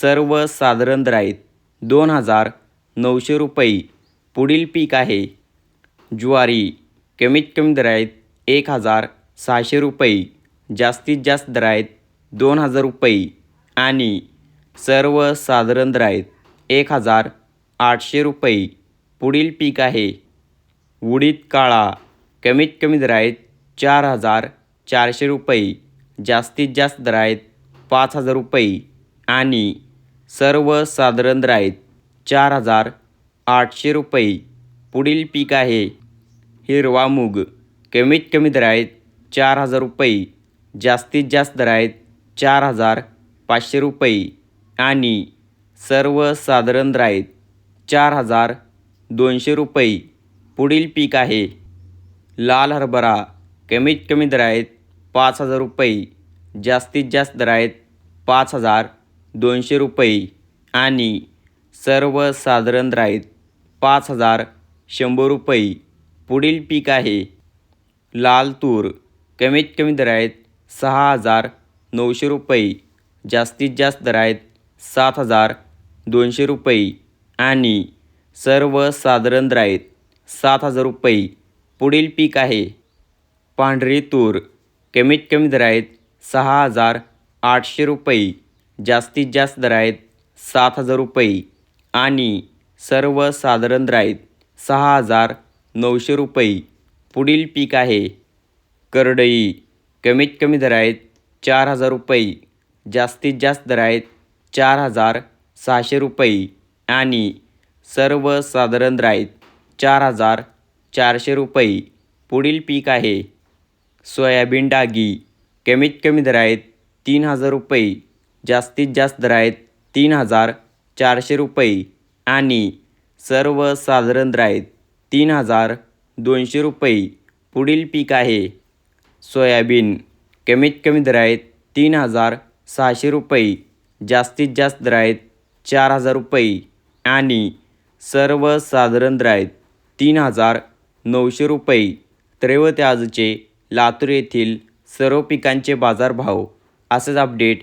सर्वसाधारण साधारण आहेत दोन हजार नऊशे रुपये. पुढील पीक आहे. ज्वारी कमीत कमी दर एक हजार सहाशे रुपये. जास्तीत जास्त दर दोन हजार रुपये. आणि सर्वसाधारण साधारण आहेत एक हजार आठशे रुपये. पुढील पीक आहे. उडीद काळा कमीत कमी दर चार हजार चारशे रुपये. जास्तीत जास्त दर पाच हजार रुपये. आणि सर्वसाधारण दर आहेत चार हजार आठशे रुपये. पुढील पीक आहे. हिरवा मूग. कमीत कमी दर आहेत चार हजार रुपये. जास्तीत जास्त दर आहेत चार हजार पाचशे रुपये. आणि सर्वसाधारण दर आहेत चार हजार दोनशे रुपये. पुढील पीक आहे. लाल हरभरा. कमीत कमी दर आहेत पाच हजार रुपये. जास्तीत जास्त दर आहेत पाच हजार दोनशे रुपये आणि सर्वसाधारण राईत पाच हजार शंभर रुपये. पुढील पीक आहे लाल तूर. कमीत कमी दर आहेत सहा हजार नऊशे रुपये. जास्तीत जास्त दर आहेत सात हजार दोनशे रुपये. आणि सर्वसाधारण राईत सात हजार रुपये. पुढील पीक आहे पांढरी तूर. कमीत कमी दर आहेत सहा हजार आठशे रुपये. जास्तीत जास्त दर आहेत सात हजार रुपये आणि सर्वसाधारण दर आहेत सहा हजार नऊशे रुपये. पुढील पीक आहे करडई. कमीत कमी दर आहेत चार हजार रुपये. जास्तीत जास्त दर आहेत चार हजार सहाशे रुपये आणि सर्वसाधारण दर आहेत चार हजार चारशे रुपये. पुढील पीक आहे सोयाबीन डागी. कमीत कमी दर आहेत तीन हजार रुपये. जास्तीत जास्त दर आहेत तीन हजार चारशे रुपये आणि सर्वसाधारण दर आहेत तीन हजार दोनशे रुपये पुढील पीक आहे. सोयाबीन कमीत कमी दर आहेत तीन हजार सहाशे रुपये जास्तीत जास्त दर आहेत चार हजार रुपये आणि सर्वसाधारण दर आहेत तीन हजार नऊशे रुपये. तर आजचे लातूर येथील सर्व पिकांचे बाजारभाव असेच अपडेट